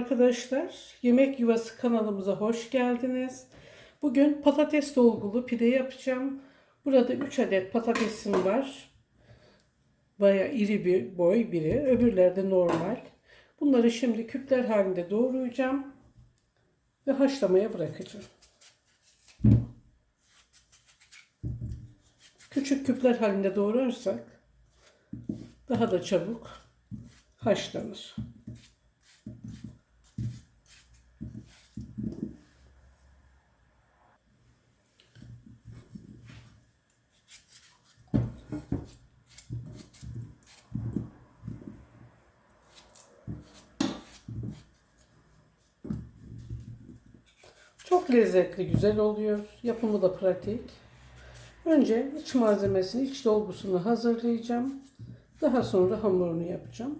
arkadaşlar. Yemek Yuvası kanalımıza hoş geldiniz. Bugün patates dolgulu pide yapacağım. Burada 3 adet patatesim var. Baya iri bir boy biri. Öbürleri de normal. Bunları şimdi küpler halinde doğrayacağım. Ve haşlamaya bırakacağım. Küçük küpler halinde doğrarsak daha da çabuk haşlanır. Lezzetli, güzel oluyor. Yapımı da pratik. Önce iç malzemesini, iç dolgusunu hazırlayacağım. Daha sonra hamurunu yapacağım.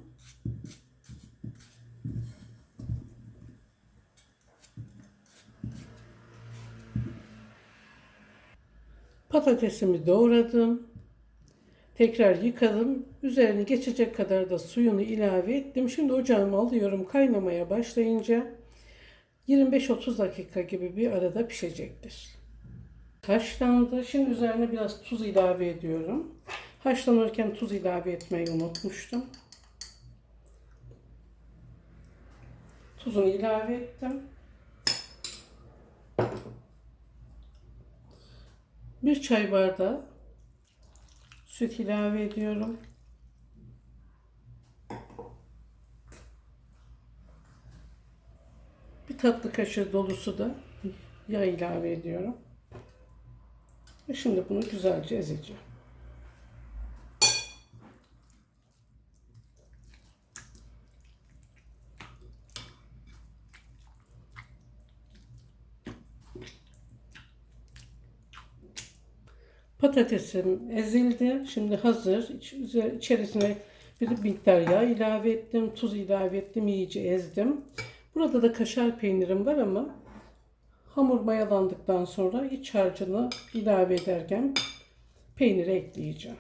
Patatesimi doğradım. Tekrar yıkadım. Üzerini geçecek kadar da suyunu ilave ettim. Şimdi ocağıma alıyorum. Kaynamaya başlayınca 25-30 dakika gibi bir arada pişecektir. Haşlandı. Şimdi üzerine biraz tuz ilave ediyorum. Haşlanırken tuz ilave etmeyi unutmuştum. Tuzunu ilave ettim. Bir çay bardağı süt ilave ediyorum. Tatlı kaşığı dolusu da yağ ilave ediyorum. Ve şimdi bunu güzelce ezeceğim. Patatesim ezildi. Şimdi hazır. İçerisine bir miktar yağ ilave ettim. Tuz ilave ettim. iyice ezdim. Burada da kaşar peynirim var ama hamur mayalandıktan sonra iç harcını ilave ederken peyniri ekleyeceğim.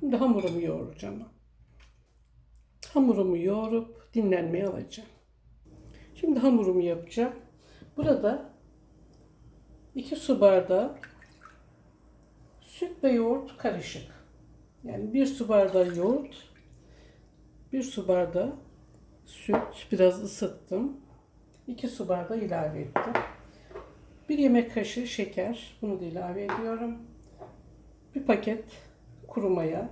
Şimdi hamurumu yoğuracağım. Hamurumu yoğurup dinlenmeye alacağım. Şimdi hamurumu yapacağım. Burada 2 su bardağı Süt ve yoğurt karışık. Yani bir su bardağı yoğurt, bir su bardağı süt, biraz ısıttım. 2 su bardağı ilave ettim. Bir yemek kaşığı şeker, bunu da ilave ediyorum. Bir paket kuru maya.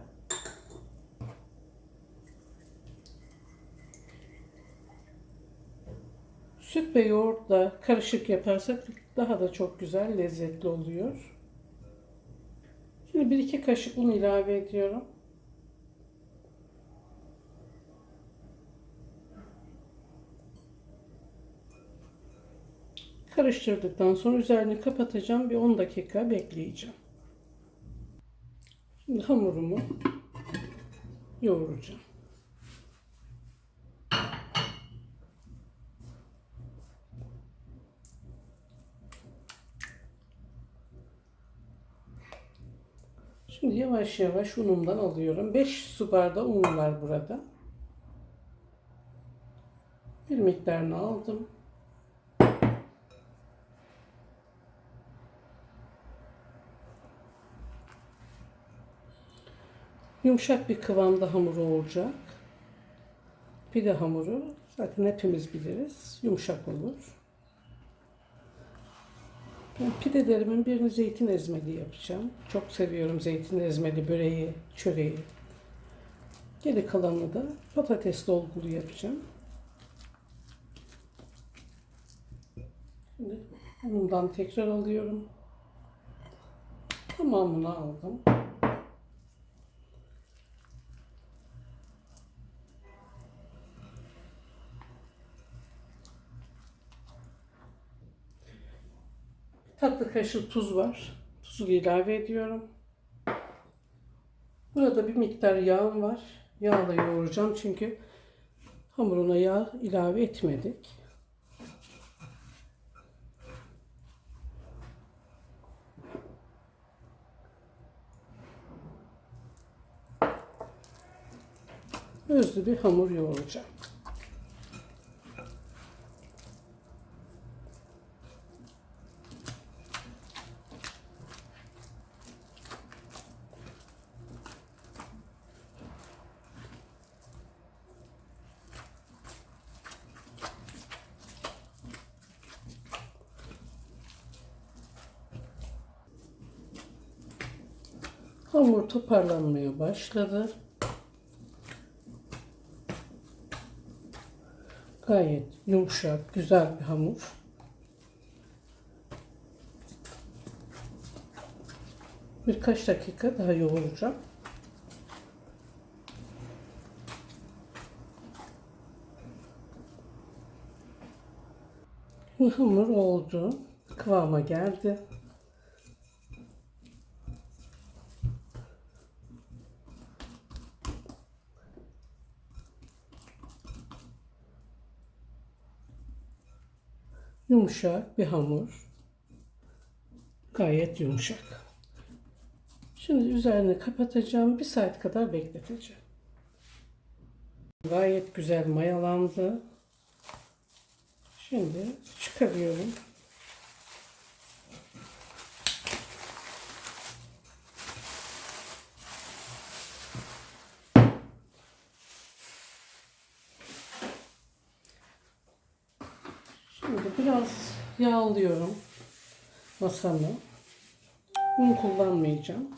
Süt ve yoğurtla karışık yaparsak daha da çok güzel, lezzetli oluyor. Şimdi bir iki kaşık un ilave ediyorum. Karıştırdıktan sonra üzerini kapatacağım. Bir 10 dakika bekleyeceğim. Şimdi hamurumu yoğuracağım. Şimdi yavaş yavaş unumdan alıyorum. 5 su bardağı un var burada. Bir miktarını aldım. Yumuşak bir kıvamda hamuru olacak. Pide hamuru zaten hepimiz biliriz. Yumuşak olur. Ben pidelerimin birini zeytin ezmeli yapacağım. Çok seviyorum zeytin ezmeli böreği, çöreği. Geri kalanını da patates dolgulu yapacağım. Şimdi bundan tekrar alıyorum. Tamamını aldım. Tatlı kaşığı tuz var. Tuzu ilave ediyorum. Burada bir miktar yağım var. Yağla yoğuracağım çünkü hamuruna yağ ilave etmedik. Özlü bir hamur yoğuracağım. Hamur toparlanmaya başladı. Gayet yumuşak, güzel bir hamur. Birkaç dakika daha yoğuracağım. Hamur oldu. Kıvama geldi. Yumuşak bir hamur. Gayet yumuşak. Şimdi üzerini kapatacağım. Bir saat kadar bekleteceğim. Gayet güzel mayalandı. Şimdi çıkarıyorum. Şimdi biraz yağlıyorum masamı. Un kullanmayacağım.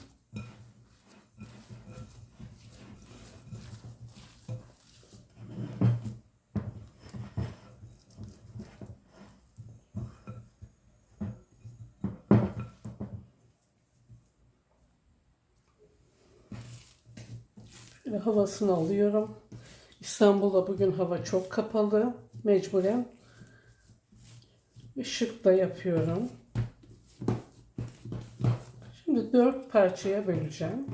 Havasını alıyorum. İstanbul'da bugün hava çok kapalı. Mecburen ışık da yapıyorum. Şimdi dört parçaya böleceğim.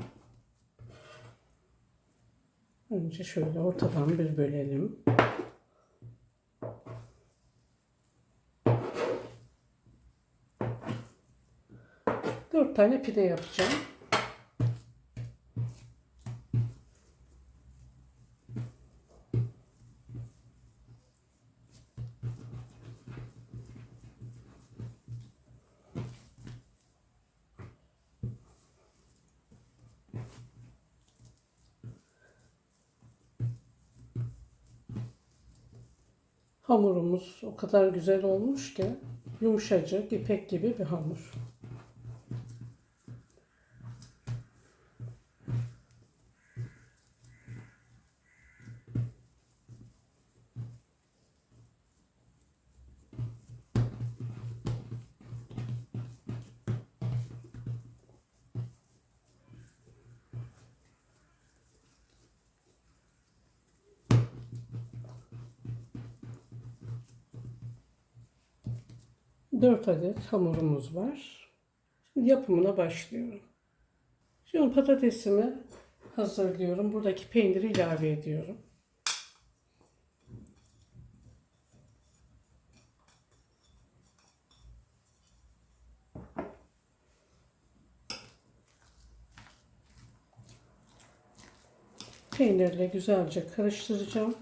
Önce şöyle ortadan bir bölelim. Dört tane pide yapacağım. Hamurumuz o kadar güzel olmuş ki yumuşacık, ipek gibi bir hamur. Dört adet hamurumuz var. Şimdi yapımına başlıyorum. Şimdi patatesimi hazırlıyorum. Buradaki peyniri ilave ediyorum. Peynirle güzelce karıştıracağım.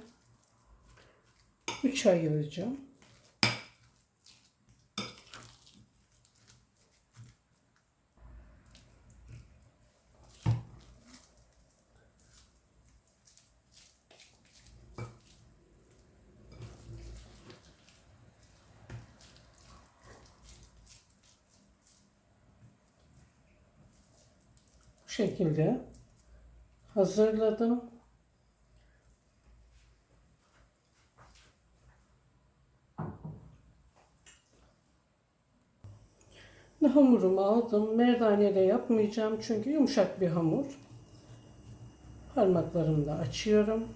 3 ayıracağım. Şekilde hazırladım. Hamurumu aldım. Merdaneyle yapmayacağım çünkü yumuşak bir hamur. Parmaklarımla açıyorum.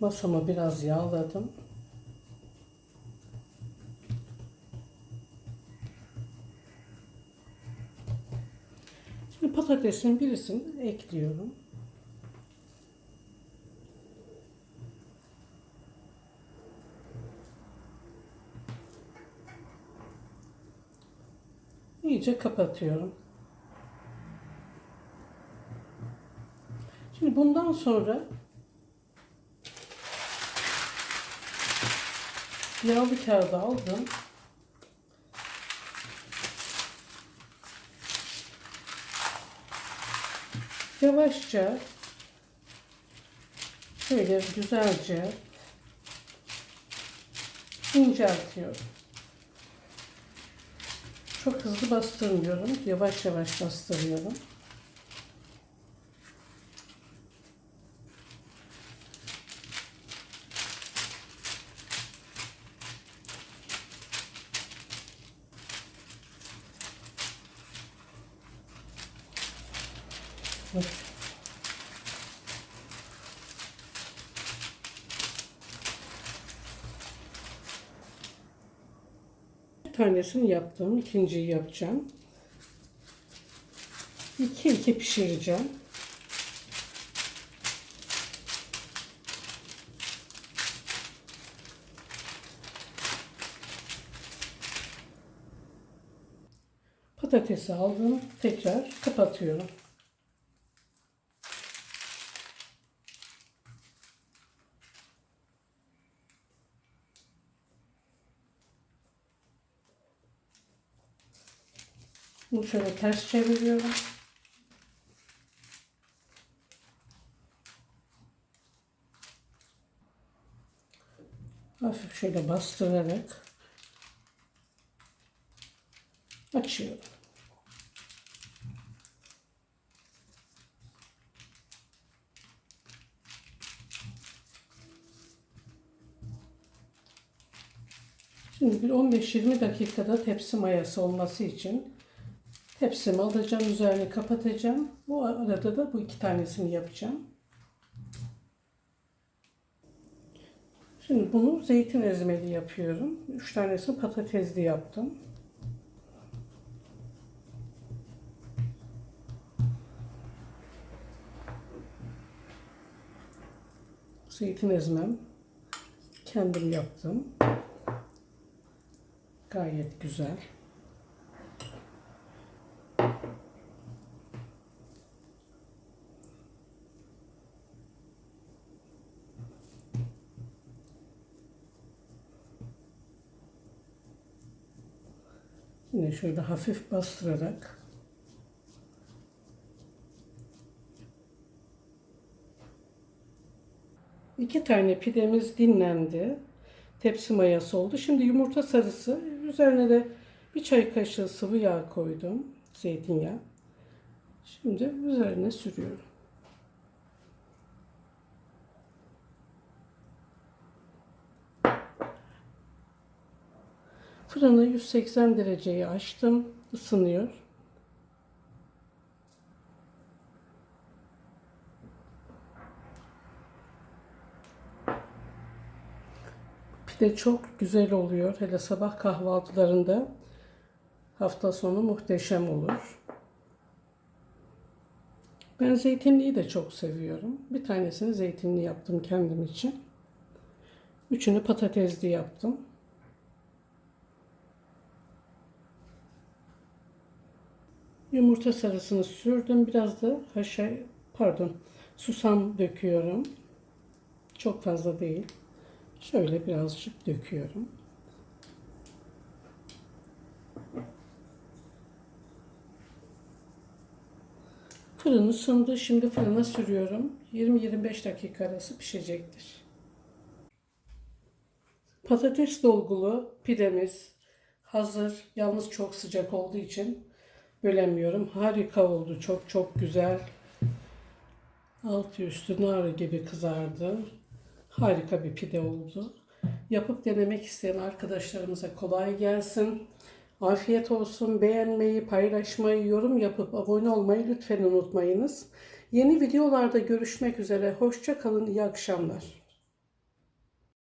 Masamı biraz yağladım. Şimdi patatesin birisini ekliyorum. İyice kapatıyorum. Şimdi bundan sonra yağlı kağıdı aldım. Yavaşça şöyle güzelce inceltiyorum. Çok hızlı bastırmıyorum. Yavaş yavaş bastırıyorum. Bir tanesini yaptım. ikinciyi yapacağım. İki iki pişireceğim. Patatesi aldım. Tekrar kapatıyorum. Bunu şöyle ters çeviriyorum. Hafif şöyle bastırarak açıyorum. Şimdi bir 15-20 dakikada tepsi mayası olması için tepsimi alacağım, üzerini kapatacağım. Bu arada da bu iki tanesini yapacağım. Şimdi bunu zeytin ezmeli yapıyorum. Üç tanesini patatesli yaptım. Zeytin ezmem. Kendim yaptım. Gayet güzel. Şöyle hafif bastırarak iki tane pidemiz dinlendi. Tepsi mayası oldu. Şimdi yumurta sarısı. Üzerine de bir çay kaşığı sıvı yağ koydum. Zeytinyağı. Şimdi üzerine sürüyorum. Fırını 180 dereceye açtım. Isınıyor. Pide çok güzel oluyor. Hele sabah kahvaltılarında hafta sonu muhteşem olur. Ben zeytinliği de çok seviyorum. Bir tanesini zeytinli yaptım kendim için. Üçünü patatesli yaptım. Yumurta sarısını sürdüm. Biraz da haşa, pardon, susam döküyorum. Çok fazla değil. Şöyle birazcık döküyorum. Fırın ısındı. Şimdi fırına sürüyorum. 20-25 dakika arası pişecektir. Patates dolgulu pidemiz hazır. Yalnız çok sıcak olduğu için bölemiyorum. Harika oldu. Çok çok güzel. Altı üstü nar gibi kızardı. Harika bir pide oldu. Yapıp denemek isteyen arkadaşlarımıza kolay gelsin. Afiyet olsun. Beğenmeyi, paylaşmayı, yorum yapıp abone olmayı lütfen unutmayınız. Yeni videolarda görüşmek üzere. Hoşça kalın. İyi akşamlar.